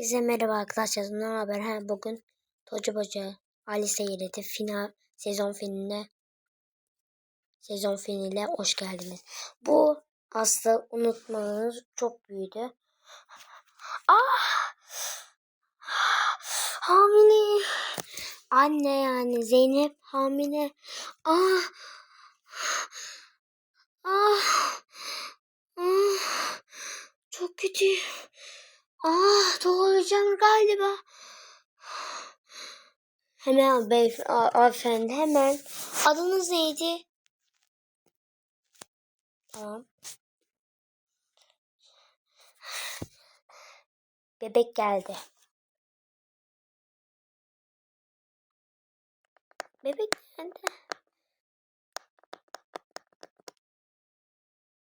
Bize merhaba arkadaşlar. Ne haber? Ha, bugün Tocu Boca Ali Seyret'i final sezon finaline sezon finaline hoş geldiniz. Bu aslında unutmanız çok büyüdü. Ah! Hamile. Anne yani Zeynep hamile. Ah! Ah! Ah! Çok kötü. Ah doğuracağım galiba. Hemen beyefendi hemen. Adınız neydi? Tamam. Bebek geldi. Bebek geldi.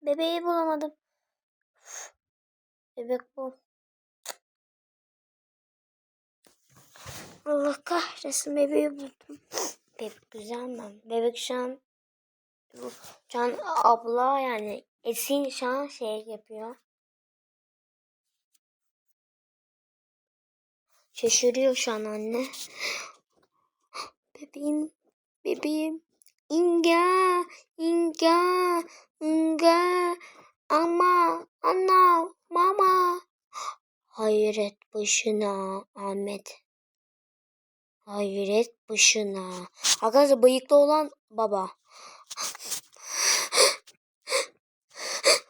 Bebeği bulamadım. Bebek bu. Allah kahretsin bebeği buldum. Bebek güzel mi? Bebek şu an şu an abla yani Esin şu an şey yapıyor. Şaşırıyor şu an anne. Bebeğim, bebeğim. İnga, inga, inga. Ama, ana, mama. Hayret başına Ahmet. Hayret başına. Arkadaşlar bıyıklı olan baba.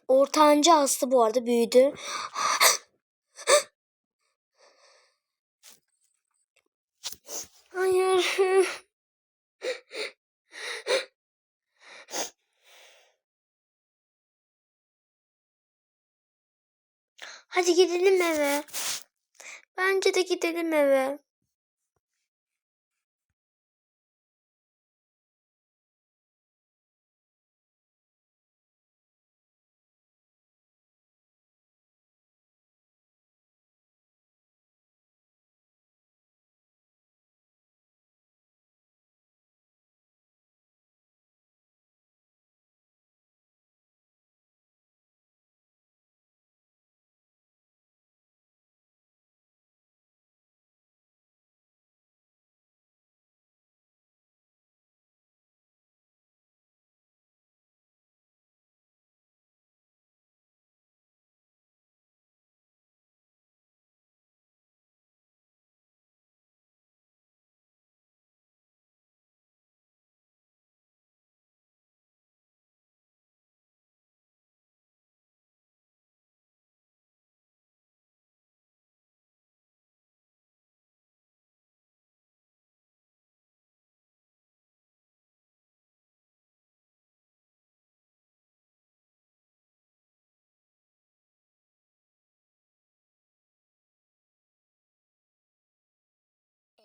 Ortancı hasta bu arada büyüdü. Hayır. Hadi gidelim eve. Bence de gidelim eve.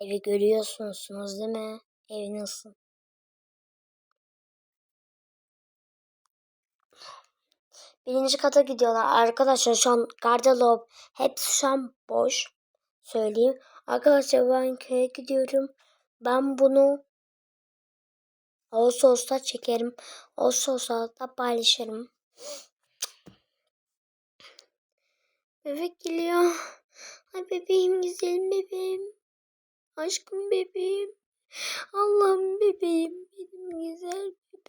Evi görüyorsunuz değil mi? Ev nasıl? Birinci kata gidiyorlar. Arkadaşlar şu an gardırop hepsi şu an boş. Söyleyeyim. Arkadaşlar ben köye gidiyorum. Ben bunu Ağustos'ta çekerim. Ağustos'ta da paylaşırım. Bebek geliyor. Ay bebeğim güzelim bebeğim. Aşkım bebeğim. Allah'ım bebeğim. Benim güzel bebeğim.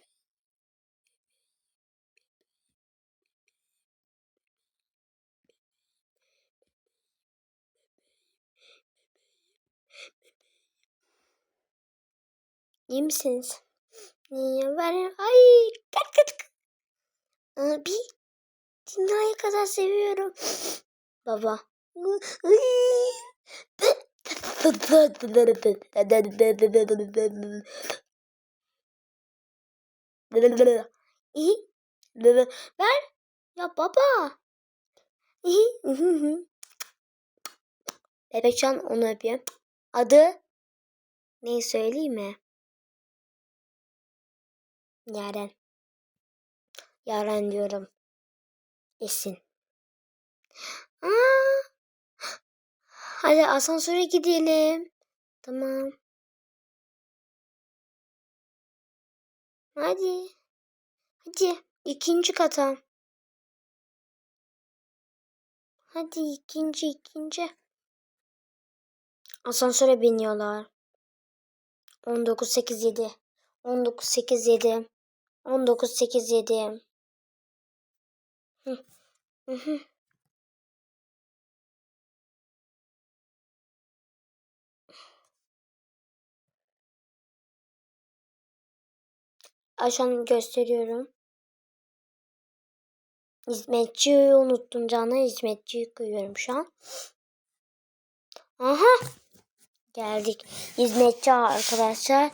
İyi misiniz? Niye ben ay kat kat. Abi dünyayı kadar seviyorum. Baba. Ver. Ya baba. Bebekcan onu öpüyor. Adı neyi söyleyeyim mi? Yaren. Yaren diyorum. Esin. Aa! Hadi asansöre gidelim. Tamam. Hadi. Hadi ikinci kata. Hadi ikinci ikinci. Asansöre biniyorlar. 19 8 7. 19 8 7. 19 8 7. Hı. Hı hı. Şu gösteriyorum. Hizmetçiyi unuttum canım. Hizmetçiyi koyuyorum şu an. Aha. Geldik. Hizmetçi arkadaşlar.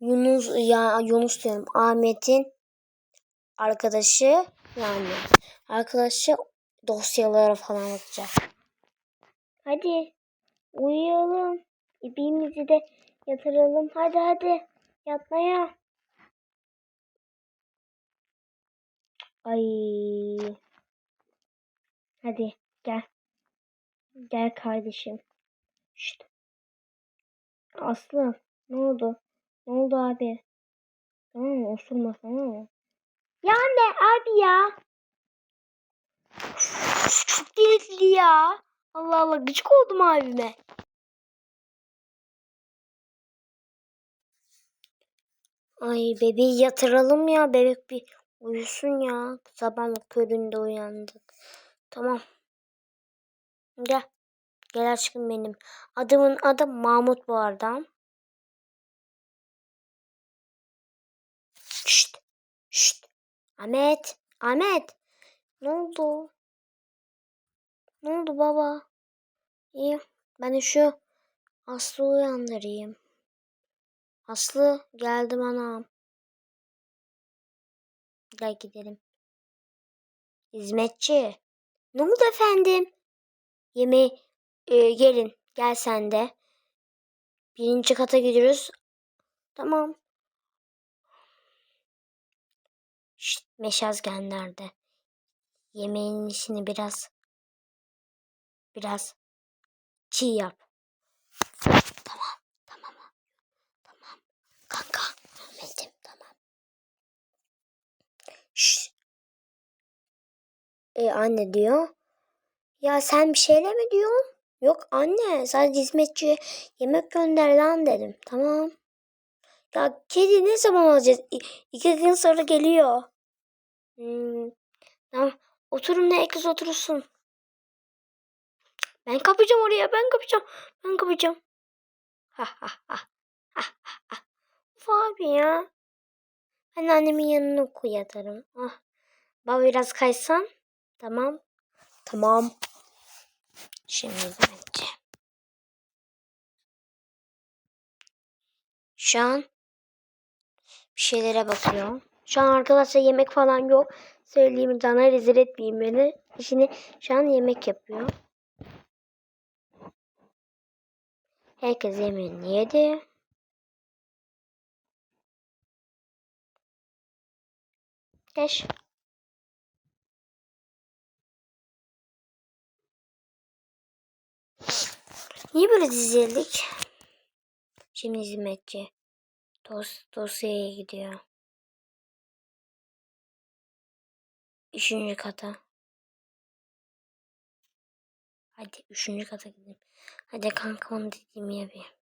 Yunus ya Yunus diyorum. Ahmet'in arkadaşı yani arkadaşı dosyalara falan bakacak. Hadi uyuyalım. İpimizi de yatıralım. Hadi hadi yatmaya. Ay. Hadi gel. Gel kardeşim. Şşt. Aslı ne oldu? Ne oldu abi? Tamam mı? Osurma tamam mı? Ya anne abi ya. Uf, çok delirdi ya. Allah Allah gıcık oldum abime. Ay bebeği yatıralım ya. Bebek bir uyusun ya. Sabah köründe uyandık. Tamam. Gel. Gel aşkım benim. Adımın adı Mahmut bu arada. Şşt. Şşt. Ahmet. Ahmet. Ne oldu? Ne oldu baba? İyi. Ben şu Aslı uyandırayım. Aslı geldim anam. Gel gidelim. Hizmetçi. Ne oldu efendim? Yemeği e, gelin. Gel sen de. Birinci kata gidiyoruz. Tamam. Şşt, meşaz nerede? Yemeğin işini biraz biraz çiğ yap. Tamam, tamam. Tamam. Kanka, Ahmet'im tamam. Şşt. E anne diyor. Ya sen bir şeyle mi diyorsun? Yok anne sadece hizmetçiye yemek gönder lan dedim. Tamam. Ya kedi ne zaman alacağız? İ iki gün sonra geliyor. Hmm. Tamam. Oturun ne kız oturursun. Ben kapacağım oraya. Ben kapacağım. Ben kapacağım. Ha ha ha. Ha ha ha. Abi ya. Ben annemin yanına yatarım. Ah. Baba biraz kaysan. Tamam. Tamam. Şimdi bence. Şu an bir şeylere bakıyor. Şu an arkadaşlar yemek falan yok. Söyleyeyim cana rezil etmeyeyim beni. İşini şu an yemek yapıyor. Herkes yemeğini yedi. Geç. Niye böyle dizildik? Şimdi hizmetçi. Dos dosyaya gidiyor. Üçüncü kata. Hadi üçüncü kata gidelim. Hadi kanka onu dediğimi yapayım.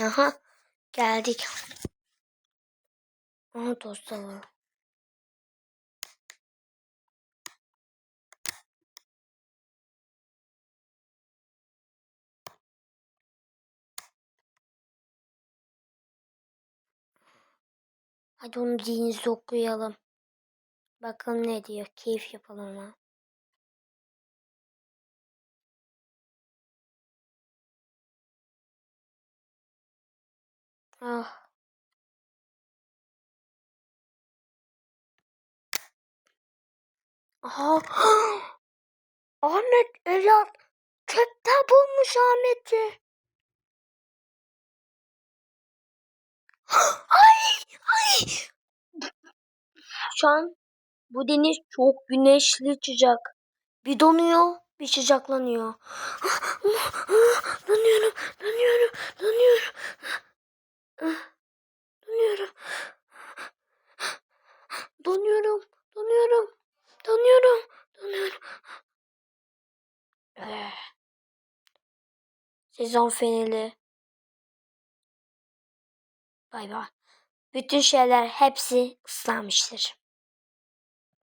Aha geldik. Aha tosta var. Hadi onu dininizi okuyalım. Bakalım ne diyor. Keyif yapalım ha. Ah. Aha. Ahmet evlat çöpte bulmuş Ahmet'i. ay ay. Şu an bu deniz çok güneşli sıcak. Bir donuyor. bir sıcaklanıyor. Donuyorum, donuyorum, donuyorum. Donuyorum. Donuyorum, donuyorum, donuyorum, donuyorum. Eh. Sezon finali. Bay bay. Bütün şeyler hepsi ıslanmıştır.